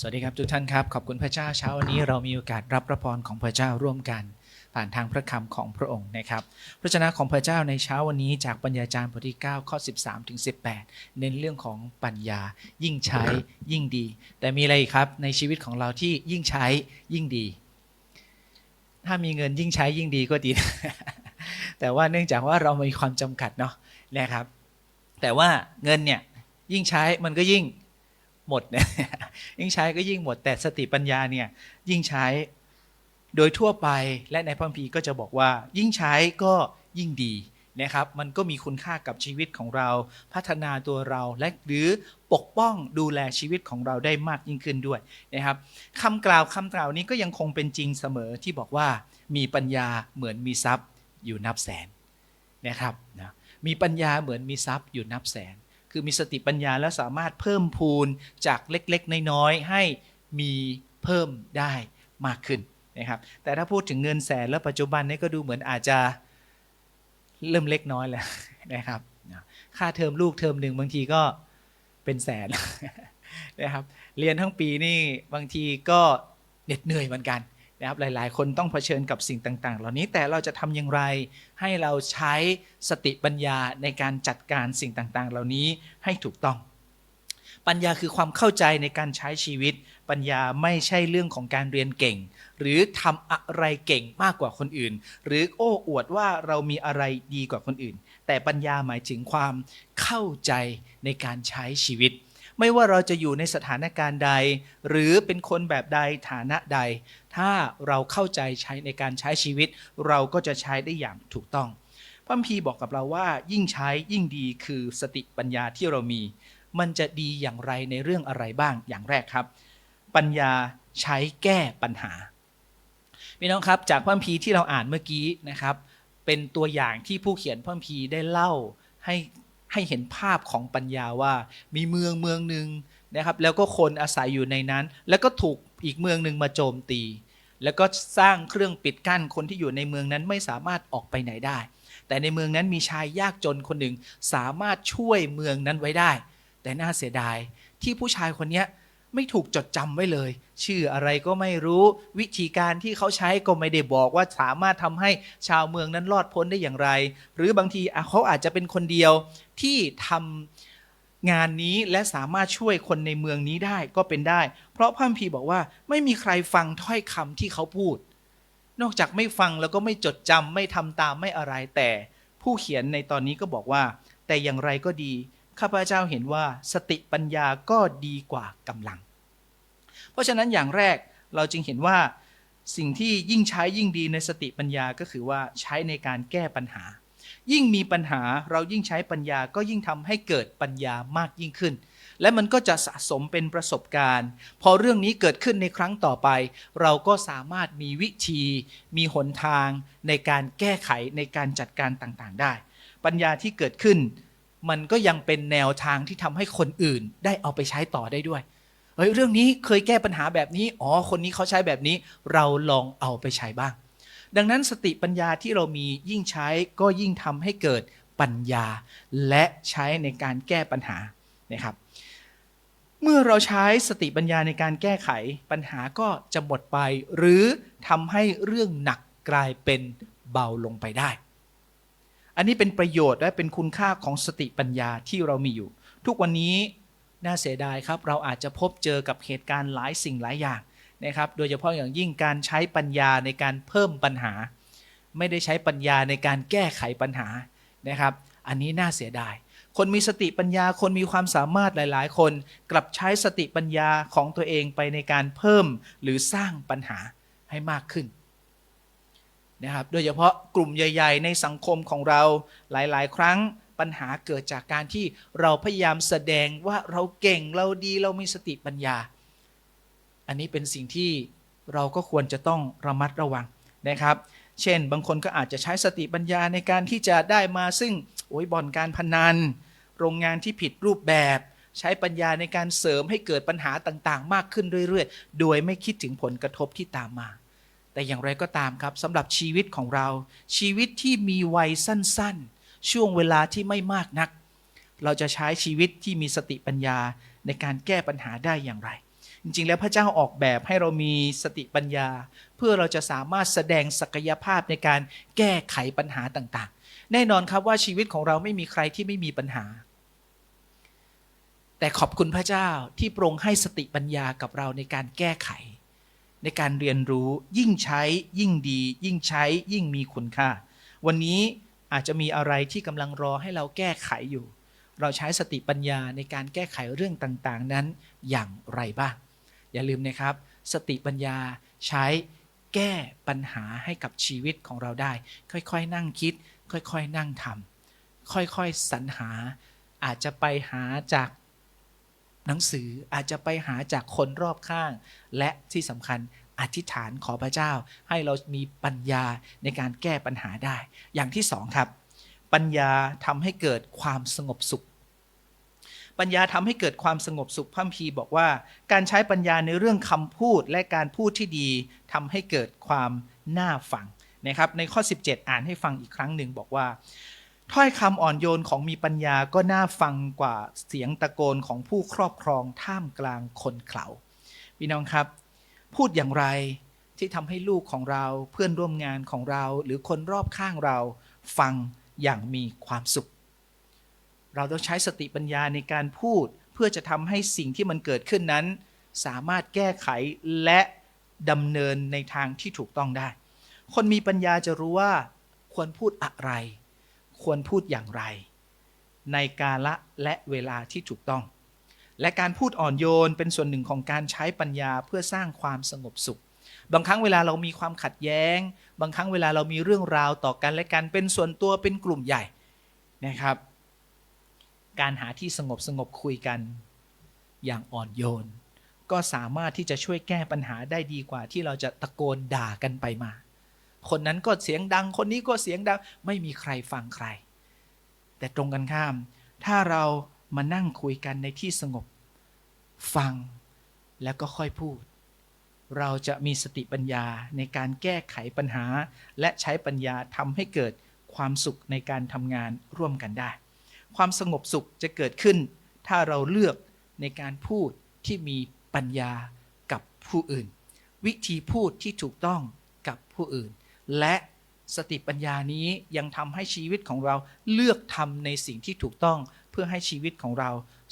สวัสดีครับทุกท่านครับขอบคุณพระเจ้าเช้าวันนี้เรามีโอกาสรับพระพรของพระเจ้าร่วมกัน ผ่านทางพระคำของพระองค์นะครับพระชนะของพระเจ้าในเช้าวันนี้จากปัญญาจารย์บทที่9ข้อ13ถึง18 เน้นเรื่องของปัญญา ยิ่งใช้ยิ่งดี แต่มีอะไรครับในชีวิตของเราที่ยิ่งใช้ยิ่งดี ถ้ามีเงินยิ่งใช้ยิ่งดีก็ดี แต่ว่าเนื่องจากว่าเรามีความจำกัดเนาะนะครับ แต่ว่าเงินเนี่ยยิ่งใช้มันก็ยิ่ง หมดเนี่ยยิ่งใช้ก็ยิ่งหมดแต่สติปัญญาเนี่ยยิ่งใช้โดยทั่วไปและในพระคัมภีร์ก็จะบอกว่า ยิ่งใช้ก็ยิ่งดีนะครับมันก็มีคุณค่ากับชีวิตของเรา พัฒนาตัวเราและหรือปกป้องดูแลชีวิตของเราได้มากยิ่งขึ้นด้วยนะครับคำกล่าวคำกล่าวนี้ก็ยังคงเป็นจริงเสมอที่บอกว่ามีปัญญาเหมือนมีทรัพย์อยู่นับแสนนะครับนะมีปัญญาเหมือนมีทรัพย์อยู่นับแสน คือมีสติปัญญาแล้วสามารถเพิ่มพูนจากเล็กๆ น้อยๆให้มีเพิ่มได้มากขึ้นนะครับ แต่ถ้าพูดถึงเงินแสนแล้วปัจจุบันนี้ก็ดูเหมือนอาจจะเริ่มเล็กน้อยแล้วนะครับ ค่าเทอมลูกเทอมหนึ่งบางทีก็เป็นแสนนะครับ เรียนทั้งปีนี่บางทีก็เหน็ดเหนื่อยเหมือนกัน นะครับหลาย ๆ คนต้องเผชิญกับสิ่งต่าง ๆ เหล่านี้แต่เราจะทำอย่างไร ให้เราใช้สติปัญญาในการจัดการสิ่งต่าง ๆ เหล่านี้ให้ถูกต้อง ปัญญาคือความเข้าใจในการใช้ชีวิต ปัญญาไม่ใช่เรื่องของการเรียนเก่ง หรือทำอะไรเก่งมากกว่าคนอื่น หรือโอ้อวดว่าเรามีอะไรดีกว่าคนอื่น แต่ปัญญาหมายถึงความเข้าใจในการใช้ชีวิต ไม่ว่าเราจะอยู่ในสถานการณ์ใด หรือเป็นคนแบบใดฐานะใด ถ้าเราเข้าใจใช้ในการใช้ชีวิต เราก็จะใช้ได้อย่างถูกต้องพระคัมภีบอกกับเราว่า ยิ่งใช้ยิ่งดีคือสติปัญญาที่เรามี มันจะดีอย่างไรในเรื่องอะไรบ้างอย่างแรกครับ ปัญญาใช้แก้ปัญหาพี่น้องครับจากพระคัมภีที่เราอ่านเมื่อกี้นะครับ เป็นตัวอย่างที่ผู้เขียนพระคัมภีได้เล่าให้ ให้เห็นภาพของปัญญาว่า มีเมืองเมืองหนึ่งนะครับ แล้วก็คนอาศัยอยู่ในนั้น แล้วก็ถูกอีกเมืองหนึ่งมาโจมตี แล้วก็สร้างเครื่องปิดกั้นคนที่อยู่ในเมืองนั้นไม่สามารถออกไปไหนได้ แต่ในเมืองนั้นมีชายยากจนคนหนึ่งสามารถช่วยเมืองนั้นไว้ได้ แต่น่าเสียดายที่ผู้ชายคนนี้ ไม่ถูกจดจำไว้เลย ชื่ออะไรก็ไม่รู้วิธีการที่เขาใช้ก็ไม่ได้บอกว่าสามารถทำให้ชาวเมืองนั้นรอดพ้นได้อย่างไร หรือบางทีเขาอาจจะเป็นคนเดียวที่ทำงานนี้และสามารถช่วยคนในเมืองนี้ได้ก็เป็นได้ เพราะพระคัมภีร์บอกว่าไม่มีใครฟังถ้อยคำที่เขาพูด นอกจากไม่ฟังแล้วก็ไม่จดจำไม่ทำตามไม่อะไรแต่ผู้เขียนในตอนนี้ก็บอกว่า แต่อย่างไรก็ดี ข้าพเจ้าเห็นว่าสติปัญญาก็ดีกว่ากำลัง เพราะฉะนั้นอย่างแรกเราจึงเห็นว่าสิ่งที่ยิ่งใช้ยิ่งดีในสติปัญญาก็คือว่าใช้ในการแก้ปัญหา ยิ่งมีปัญหาเรายิ่งใช้ปัญญาก็ยิ่งทำให้เกิดปัญญามากยิ่งขึ้น และมันก็จะสะสมเป็นประสบการณ์ พอเรื่องนี้เกิดขึ้นในครั้งต่อไป เราก็สามารถมีวิธี มีหนทาง ในการแก้ไขในการจัดการต่างๆ ได้ ปัญญาที่เกิดขึ้น มันก็ยังเป็นแนวทางที่ทำให้คนอื่นได้เอาไปใช้ต่อได้ด้วย เฮ้ยเรื่องนี้เคยแก้ปัญหาแบบนี้ อ๋อ คนนี้เขาใช้แบบนี้ เราลองเอาไปใช้บ้าง ดังนั้นสติปัญญาที่เรามียิ่งใช้ก็ยิ่งทำให้เกิดปัญญา และใช้ในการแก้ปัญหานะครับ เมื่อเราใช้สติปัญญาในการแก้ไขปัญหาก็จะหมดไป หรือทำให้เรื่องหนักกลายเป็นเบาลงไปได้ อันนี้เป็นประโยชน์และเป็นคุณค่าของสติปัญญาที่เรามีอยู่ ทุกวันนี้ น่าเสียดายครับ เราอาจจะพบเจอกับเหตุการณ์หลายสิ่งหลายอย่างนะครับ โดยเฉพาะอย่างยิ่งการใช้ปัญญาในการเพิ่มปัญหา ไม่ได้ใช้ปัญญาในการแก้ไขปัญหานะครับ อันนี้น่าเสียดาย คนมีสติปัญญาคนมีความสามารถหลาย ๆ คนกลับใช้สติปัญญาของตัวเองไปในการเพิ่มหรือสร้างปัญหาให้มากขึ้นนะครับ โดยเฉพาะกลุ่มใหญ่ ๆ ในสังคมของเราหลาย ๆ ครั้ง ปัญหาเกิดจากการที่เราพยายามแสดงว่าเราเก่งเราดีเรามีสติปัญญา อันนี้เป็นสิ่งที่เราก็ควรจะต้องระมัดระวังนะครับ เช่น บางคนก็อาจจะใช้สติปัญญาในการที่จะได้มาซึ่งโอ้ยบ่อนการพนัน โรงงานที่ผิดรูปแบบ ใช้ปัญญาในการเสริมให้เกิดปัญหาต่างๆ มากขึ้นเรื่อยๆ โดยไม่คิดถึงผลกระทบที่ตามมาแต่อย่างไรก็ตามครับสำหรับชีวิตของเรา ชีวิตที่มีวัยสั้น ๆ ช่วงเวลาที่ไม่มากนัก เราจะใช้ชีวิตที่มีสติปัญญาในการแก้ปัญหาได้อย่างไร จริงๆ แล้วพระเจ้าออกแบบให้เรามีสติปัญญา เพื่อเราจะสามารถแสดงศักยภาพในการแก้ไขปัญหาต่างๆ แน่นอนครับว่าชีวิตของเราไม่มีใครที่ไม่มีปัญหา แต่ขอบคุณพระเจ้าที่โปรงให้สติปัญญากับเราในการแก้ไข ในการเรียนรู้ยิ่งใช้ยิ่งดี ยิ่งใช้ยิ่งมีคุณค่า วันนี้ อาจจะมีอะไรที่กำลังรอให้เราแก้ไขอยู่ เราใช้สติปัญญาในการแก้ไขเรื่องต่างๆ นั้นอย่างไรบ้าง อย่าลืมนะครับ สติปัญญาใช้แก้ปัญหาให้กับชีวิตของเราได้ ค่อยๆ นั่งคิด ค่อยๆ นั่งทำค่อยๆ สรรหา อาจจะไปหาจากหนังสืออาจจะไปหาจากคนรอบข้าง และที่สำคัญ อธิษฐานขอพระเจ้า ให้เรามีปัญญาในการแก้ปัญหาได้ อย่างที่สองครับ ปัญญาทำให้เกิดความสงบสุข ปัญญาทำให้เกิดความสงบสุขพระคัมภีบอกว่า การใช้ปัญญาในเรื่องคำพูดและการพูดที่ดีทำให้เกิดความน่าฟังนะครับ ในข้อ 17 อ่านให้ฟังอีกครั้งหนึ่งบอกว่าถ้อยคำอ่อนโยนของมีปัญญาก็น่าฟังกว่าเสียงตะโกนของผู้ครอบครองท่ามกลางคนเขาพี่น้องครับ พูดอย่างไรที่ทำให้ลูกของเราเพื่อนร่วมงานของเรา หรือคนรอบข้างเราฟังอย่างมีความสุข เราต้องใช้สติปัญญาในการพูดเพื่อจะทำให้สิ่งที่มันเกิดขึ้นนั้น สามารถแก้ไขและดำเนินในทางที่ถูกต้องได้ คนมีปัญญาจะรู้ว่า ควรพูดอะไร ควรพูดอย่างไร ในกาละและเวลาที่ถูกต้อง และการพูดอ่อนโยนเป็นส่วนหนึ่งของการใช้ปัญญาเพื่อสร้างความสงบสุข บางครั้งเวลาเรามีความขัดแย้ง บางครั้งเวลาเรามีเรื่องราวต่อกันและกันเป็นส่วนตัวเป็นกลุ่มใหญ่นะครับ การหาที่สงบสงบคุยกันอย่างอ่อนโยน ก็สามารถที่จะช่วยแก้ปัญหาได้ดีกว่า ที่เราจะตะโกนด่ากันไปมา คนนั้นก็เสียงดัง คนนี้ก็เสียงดังไม่มีใครฟังใคร แต่ตรงกันข้าม ถ้าเรา มานั่งคุยกันในที่สงบ ฟังแล้วก็ค่อยพูด เราจะมีสติปัญญาในการแก้ไขปัญหา และใช้ปัญญาทำให้เกิดความสุขในการทำงานร่วมกันได้ ความสงบสุขจะเกิดขึ้น ถ้าเราเลือกในการพูดที่มีปัญญากับผู้อื่น วิธีพูดที่ถูกต้องกับผู้อื่น และสติปัญญานี้ยังทำให้ชีวิตของเราเลือกทำในสิ่งที่ถูกต้อง เพื่อให้ชีวิตของเรา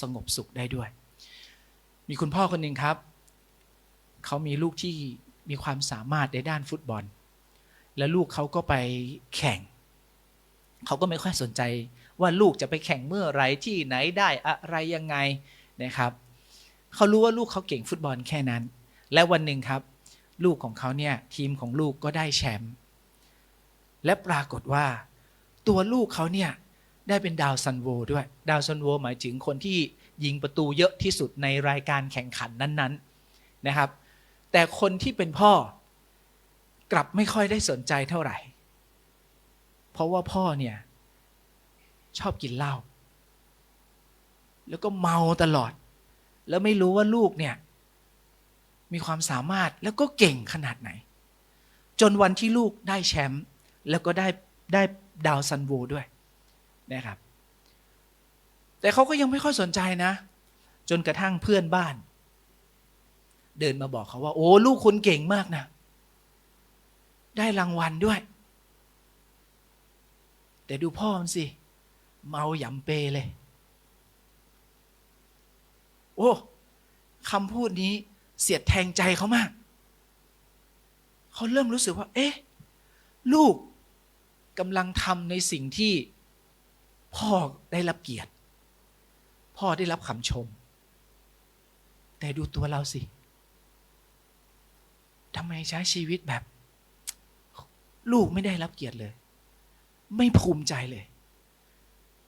สงบสุขได้ด้วย มีคุณพ่อคนหนึ่งครับ เขามีลูกที่มีความสามารถในด้านฟุตบอล และลูกเขาก็ไปแข่ง เขาก็ไม่ค่อยสนใจว่าลูกจะไปแข่งเมื่อไรที่ไหนได้อะไรยังไงนะครับ เขารู้ว่าลูกเขาเก่งฟุตบอลแค่นั้น และวันหนึ่งครับ ลูกของเขาเนี่ยทีมของลูกก็ได้แชมป์และปรากฏว่า ตัวลูกเขาเนี่ย ได้เป็นดาวซันโวด้วย ดาวซันโวหมายถึงคนที่ยิงประตูเยอะที่สุดในรายการแข่งขันนั้นๆนะครับ แต่คนที่เป็นพ่อกลับไม่ค่อยได้สนใจเท่าไหร่ เพราะว่าพ่อเนี่ย ชอบกินเหล้าแล้วก็เมาตลอด แล้วไม่รู้ว่าลูกเนี่ย มีความสามารถแล้วก็เก่งขนาดไหน จนวันที่ลูกได้แชมป์แล้วก็ได้ได้ดาวซันโวด้วย นะครับ แต่เขาก็ยังไม่ค่อยสนใจนะ จนกระทั่งเพื่อนบ้าน เดินมาบอกเขาว่า โอ้ลูกคุณเก่งมากนะ ได้รางวัลด้วย แต่ดูพ่อมันสิ เมาหยำเปเลย โอ้คำพูดนี้เสียดแทงใจเขามาก เขาเริ่มรู้สึกว่า เอ๊ะ ลูกกำลังทำในสิ่งที่ พ่อได้รับเกียรติ พ่อได้รับคำชม แต่ดูตัวเราสิทำไมใช้ชีวิตแบบ ลูกไม่ได้รับเกียรติเลย ไม่ภูมิใจเลย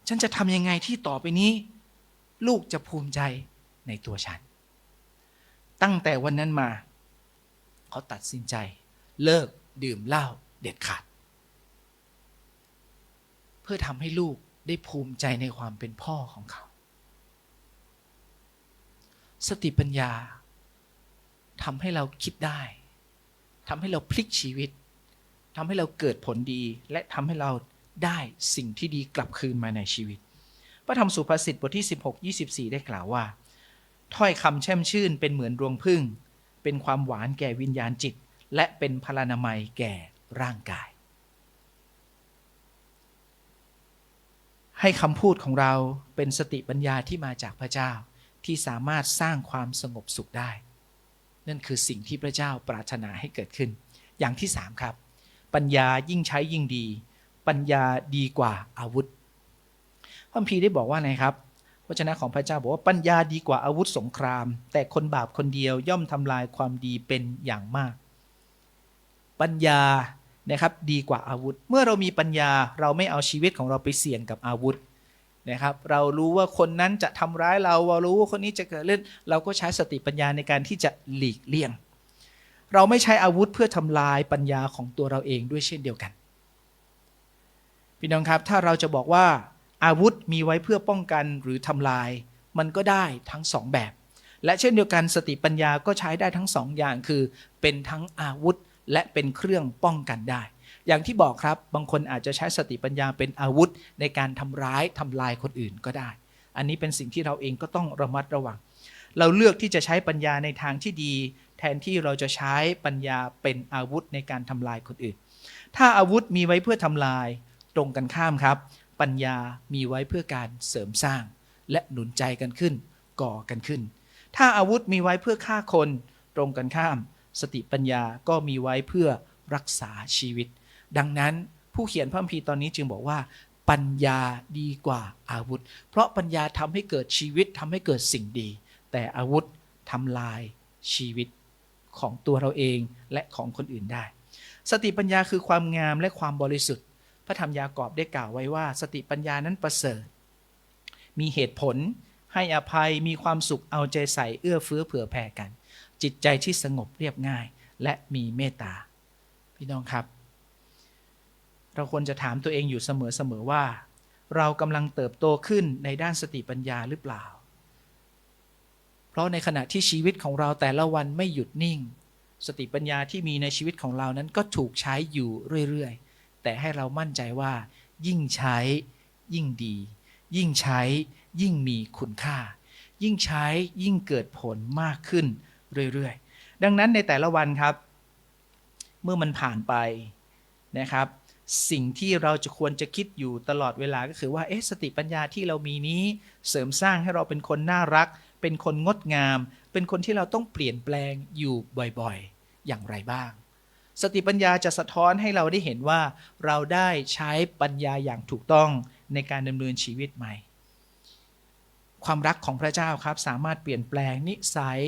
ฉันจะทำยังไงที่ต่อไปนี้ ลูกจะภูมิใจในตัวฉัน ตั้งแต่วันนั้นมา เขาตัดสินใจ เลิกดื่มเหล้าเด็ดขาด เพื่อทำให้ลูก ได้ภูมิใจในความเป็นพ่อของเขา สติปัญญาทำให้เราคิดได้ทำให้เราพลิกชีวิตทำให้เราเกิดผลดี และทำให้เราได้สิ่งที่ดีกลับคืนมาในชีวิต พระธรรมสุภาษิตบทที่ 16 24 ได้กล่าวว่า ถ้อยคำแช่มชื่นเป็นเหมือนรวงพึ่ง เป็นความหวานแก่วิญญาณจิต และเป็นพลานามัยแก่ร่างกาย ให้คำพูดของเราเป็นสติปัญญาที่มาจากพระเจ้า ที่สามารถสร้างความสงบสุขได้ นั่นคือสิ่งที่พระเจ้าปรารถนาให้เกิดขึ้น อย่างที่สามครับ ปัญญายิ่งใช้ยิ่งดี ปัญญาดีกว่าอาวุธพระคัมภีได้บอกว่าไงครับวจนะของพระเจ้าบอกว่าปัญญาดีกว่าอาวุธสงคราม แต่คนบาปคนเดียวย่อมทำลายความดีเป็นอย่างมาก ปัญญา นะครับดีกว่าอาวุธ เมื่อเรามีปัญญาเราไม่เอาชีวิตของเราไปเสี่ยงกับอาวุธนะครับเรารู้ว่าคนนั้นจะทำร้ายเราเรารู้ว่าคนนี้จะเกิดเรื่องเราก็ใช้สติปัญญาในการที่จะหลีกเลี่ยง เราไม่ใช้อาวุธเพื่อทำลายปัญญาของตัวเราเองด้วยเช่นเดียวกันพี่น้องครับถ้าเราจะบอกว่าอาวุธมีไว้เพื่อป้องกันหรือทำลาย มันก็ได้ทั้งสองแบบ และเช่นเดียวกันสติปัญญาก็ใช้ได้ทั้งสองอย่างคือ เป็นทั้งอาวุธ และเป็นเครื่องป้องกันได้ อย่างที่บอกครับบางคนอาจจะใช้สติปัญญาเป็นอาวุธในการทำร้ายทำลายคนอื่นก็ได้ อันนี้เป็นสิ่งที่เราเองก็ต้องระมัดระวัง เราเลือกที่จะใช้ปัญญาในทางที่ดี แทนที่เราจะใช้ปัญญาเป็นอาวุธในการทำลายคนอื่น ถ้าอาวุธมีไว้เพื่อทำลายตรงกันข้ามครับ ปัญญามีไว้เพื่อการเสริมสร้าง และหนุนใจกันขึ้น ก่อกันขึ้น ถ้าอาวุธมีไว้เพื่อฆ่าคน ตรงกันข้าม สติปัญญาก็มีไว้เพื่อรักษาชีวิต ดังนั้นผู้เขียนพระคัมภีร์ตอนนี้จึงบอกว่า ปัญญาดีกว่าอาวุธ เพราะปัญญาทำให้เกิดชีวิตทำให้เกิดสิ่งดี แต่อาวุธทำลายชีวิตของตัวเราเองและของคนอื่นได้ สติปัญญาคือความงามและความบริสุทธิ์ พระธรรมยากอบได้กล่าวไว้ว่า สติปัญญานั้นประเสริฐ มีเหตุผล ให้อภัยมีความสุขเอาใจใส่เอื้อเฟื้อเผื่อแผ่กัน จิตใจที่สงบเรียบง่าย และมีเมตตา พี่น้องครับ เราควรจะถามตัวเองอยู่เสมอๆว่า เรากำลังเติบโตขึ้นในด้านสติปัญญาหรือเปล่า เพราะในขณะที่ชีวิตของเราแต่ละวันไม่หยุดนิ่ง สติปัญญาที่มีในชีวิตของเรานั้นก็ถูกใช้อยู่เรื่อยๆ แต่ให้เรามั่นใจว่า ยิ่งใช้ยิ่งดี ยิ่งใช้ยิ่งมีคุณค่า ยิ่งใช้ยิ่งเกิดผลมากขึ้น เรื่อยๆ ดังนั้นในแต่ละวันครับ เมื่อมันผ่านไปนะครับ สิ่งที่เราจะควรจะคิดอยู่ตลอดเวลาก็คือว่าเอ๊ะสติปัญญาที่เรามีนี้ เสริมสร้างให้เราเป็นคนน่ารัก เป็นคนงดงาม เป็นคนที่เราต้องเปลี่ยนแปลงอยู่บ่อยๆ อย่างไรบ้าง สติปัญญาจะสะท้อนให้เราได้เห็นว่า เราได้ใช้ปัญญาอย่างถูกต้องในการดำเนินชีวิตใหม่ความรักของพระเจ้าครับสามารถเปลี่ยนแปลงนิสัย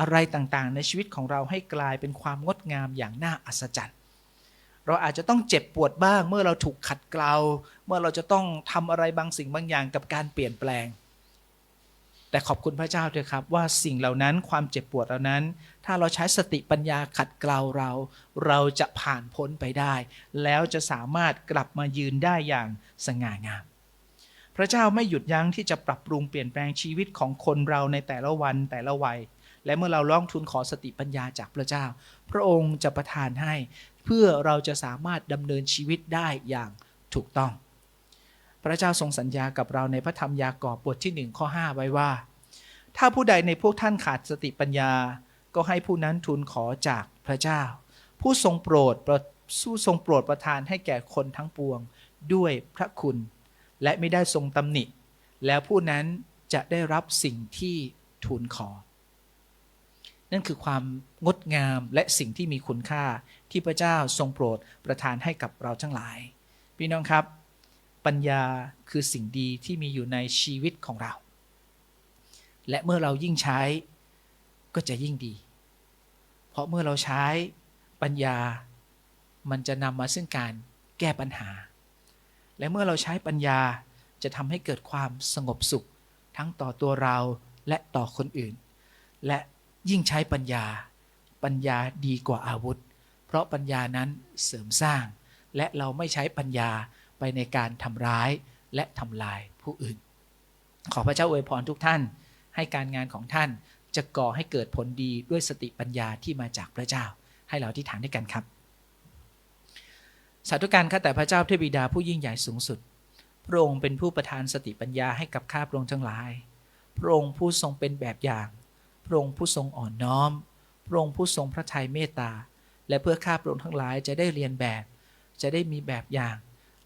อะไรต่างๆ ในชีวิตของเราให้กลายเป็นความงดงามอย่างน่าอัศจรรย์ เราอาจจะต้องเจ็บปวดบ้าง เมื่อเราถูกขัดเกลา เมื่อเราจะต้องทำอะไรบางสิ่งบางอย่างกับการเปลี่ยนแปลง แต่ขอบคุณพระเจ้าเถอะครับ ว่าสิ่งเหล่านั้นความเจ็บปวดเหล่านั้น ถ้าเราใช้สติปัญญาขัดเกลาเรา เราจะผ่านพ้นไปได้ แล้วจะสามารถกลับมายืนได้อย่างสง่างามพระเจ้าไม่หยุดยั้งที่จะปรับปรุงเปลี่ยนแปลงชีวิตของคนเราในแต่ละวันแต่ละวัย และเมื่อเราร้องทูลขอสติปัญญาจากพระเจ้า พระองค์จะประทานให้ เพื่อเราจะสามารถดำเนินชีวิตได้อย่างถูกต้อง พระเจ้าทรงสัญญากับเราในพระธรรมยากอบบทที่หนึ่งข้อ 5 ไว้ว่า ถ้าผู้ใดในพวกท่านขาดสติปัญญา ก็ให้ผู้นั้นทูลขอจากพระเจ้า ผู้ทรงโปรดประสู้ทรงโปรดประทานให้แก่คนทั้งปวงด้วยพระคุณ และไม่ได้ทรงตำหนิ แล้วผู้นั้นจะได้รับสิ่งที่ทูลขอ นั่นคือความงดงามและสิ่งที่มีคุณค่าที่พระเจ้าทรงโปรดประทานให้กับเราทั้งหลาย พี่น้องครับ ปัญญาคือสิ่งดีที่มีอยู่ในชีวิตของเรา และเมื่อเรายิ่งใช้ก็จะยิ่งดี เพราะเมื่อเราใช้ปัญญา มันจะนำมาซึ่งการแก้ปัญหา และเมื่อเราใช้ปัญญาจะทำให้เกิดความสงบสุข ทั้งต่อตัวเราและต่อคนอื่น และ ยิ่งใช้ปัญญา ปัญญาดีกว่าอาวุธ เพราะปัญญานั้นเสริมสร้าง และเราไม่ใช้ปัญญาไปในการทำร้ายและทำลายผู้อื่น ขอพระเจ้าอวยพรทุกท่าน ให้การงานของท่านจะก่อให้เกิดผลดีด้วยสติปัญญาที่มาจากพระเจ้า ให้เราที่ฐานด้วยกันครับ สาธุการข้าแต่พระเจ้าเทพบิดาผู้ยิ่งใหญ่สูงสุด พระองค์เป็นผู้ประทานสติปัญญาให้กับข้าพระองค์ทั้งหลาย พระองค์ผู้ทรงเป็นแบบอย่าง พระองค์ผู้ทรงอ่อนน้อม พระองค์ผู้ทรงพระทัยเมตตา และเพื่อข้าพระองค์ทั้งหลายจะได้เรียนแบบ จะได้มีแบบอย่าง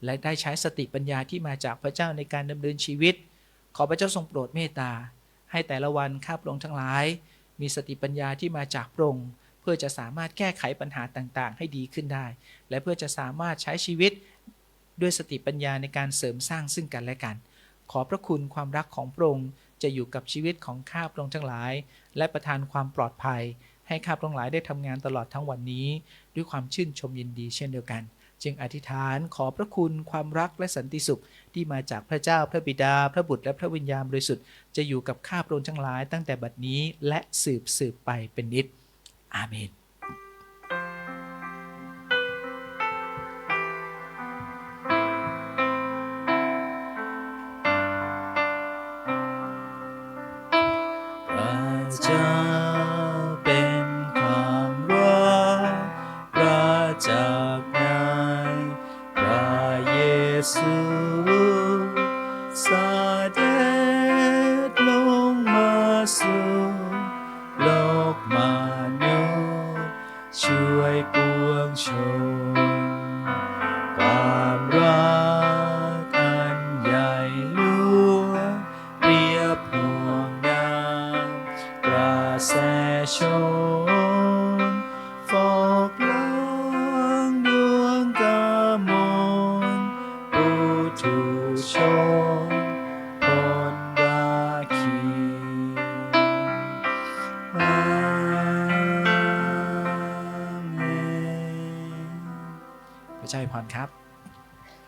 และได้ใช้สติปัญญาที่มาจากพระเจ้าในการดำเนินชีวิต ขอพระเจ้าทรงโปรดเมตตา ให้แต่ละวันข้าพระองค์ทั้งหลาย มีสติปัญญาที่มาจากพระองค์เพื่อจะสามารถแก้ไขปัญหาต่างๆ ให้ดีขึ้นได้ และเพื่อจะสามารถใช้ชีวิตด้วยสติปัญญาในการเสริมสร้างซึ่งกันและกัน ขอพระคุณความรักของพระองค์ จะอยู่กับชีวิตของข้าพระองค์ทั้งหลาย และประทานความปลอดภัย ให้ข้าพระองค์ทั้งหลายได้ทำงานตลอดทั้งวันนี้ ด้วยความชื่นชมยินดีเช่นเดียวกัน จึงอธิษฐานขอพระคุณความรักและสันติสุข ที่มาจากพระเจ้าพระบิดา พระบุตรและพระวิญญาณบริสุทธิ์จะอยู่กับข้าพระองค์ทั้งหลาย ตั้งแต่บัดนี้และสืบสืบไปเป็นนิจอาเมน